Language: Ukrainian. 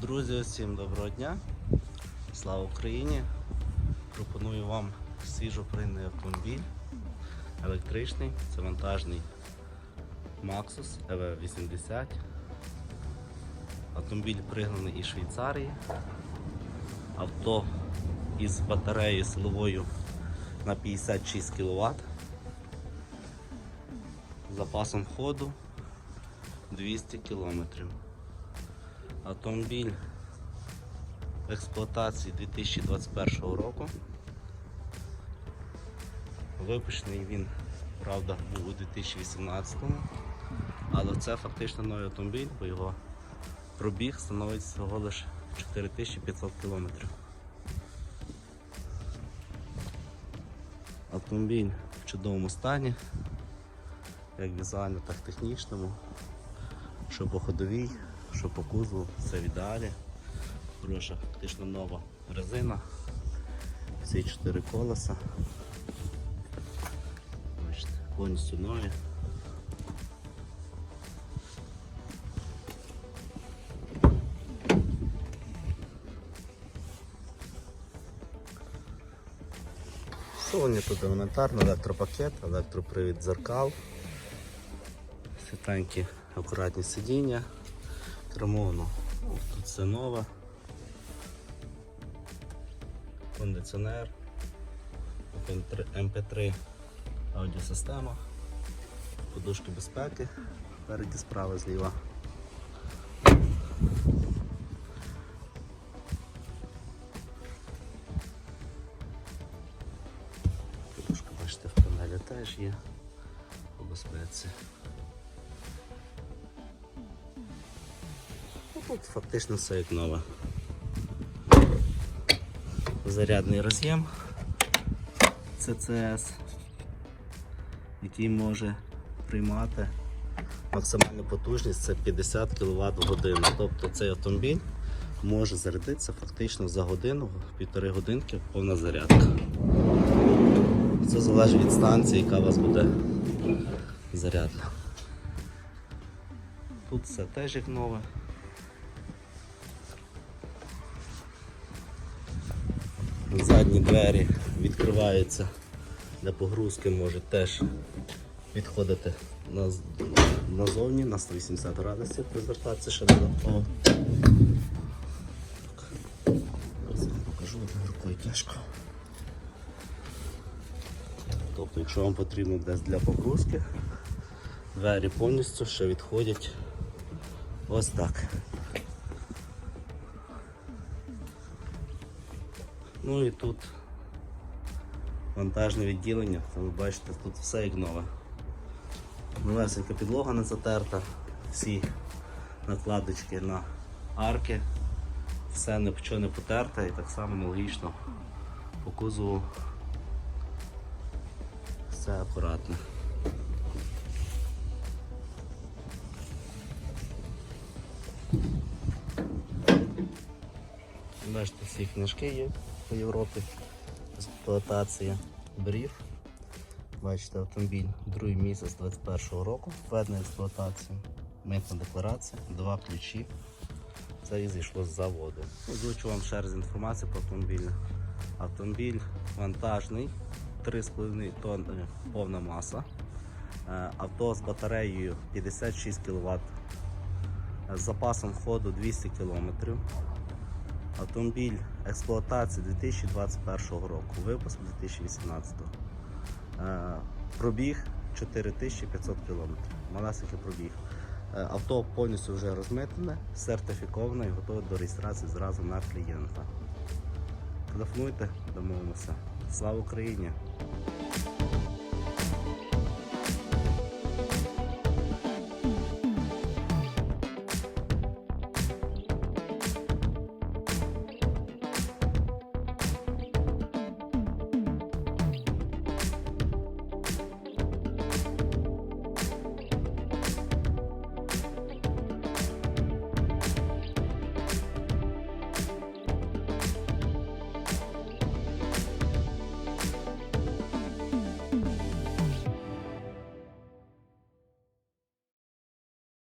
Друзі, всім доброго дня. Слава Україні! Пропоную вам свіжо прийний автомобіль електричний, це вантажний Maxus EV80. Автомобіль пригнаний із Швейцарії. Авто із батареєю силовою на 56 кВт. Запасом ходу 200 км. Автомобіль в експлуатації 2021 року. Випущений він, правда, був у 2018, але це фактично новий автомобіль, бо його пробіг становить всього лише 4500 км. Автомобіль в чудовому стані, як візуально, так і технічному, що по ходовій, що по кузову, все в ідеалі. Хороша, фактично нова резина. Всі чотири колеса. Бачите, повністю нові. Сьогодні тут елементарно, електропакет, електропривід дзеркал, світленькі акуратні сидіння, кермовано, ну, тут все нове, кондиціонер, MP3 аудіосистема, подушки безпеки, спереді справа зліва. Подушка, бачите, в панелі теж є Тут фактично все як нове. Зарядний роз'єм CCS, який може приймати максимальну потужність це 50 кВт в годину. Тобто цей автомобіль може зарядитися фактично за годину, півтори годинки повна зарядка. Це залежить від станції, яка у вас буде зарядна. Тут все теж як нове. Задні двері відкриваються для погрузки, може теж відходити наз- назовні на 180 градусів, розвертатися ще додатково. Покажу одною рукою тяжко. Тобто, якщо вам потрібно десь для погрузки, двері повністю ще відходять ось так. Ну і тут вантажне відділення, то ви бачите, тут все як нове. Новесенька підлога не затерта, всі накладочки на арки, все нічого не потерте. І так само аналогічно по кузову. Все акуратно. Бачите, всі книжки є по Європі. Експлуатація брів. Бачите, автомобіль другий місяць 21 року, введена експлуатація, митна декларація, два ключі. Це і зійшло з заводу. Озвучу вам ще раз інформацію про автомобіль. Автомобіль вантажний, 3,5 тонни повна маса. Е, Авто з батареєю 56 кВт, з запасом ходу 200 км. Автомобіль експлуатації 2021 року, випуск 2018. Е, Пробіг 4500 км. Малесенький пробіг. Е, Авто повністю вже розмитнене, сертифіковане і готове до реєстрації зразу на клієнта. Телефонуйте, домовимося. Слава Україні!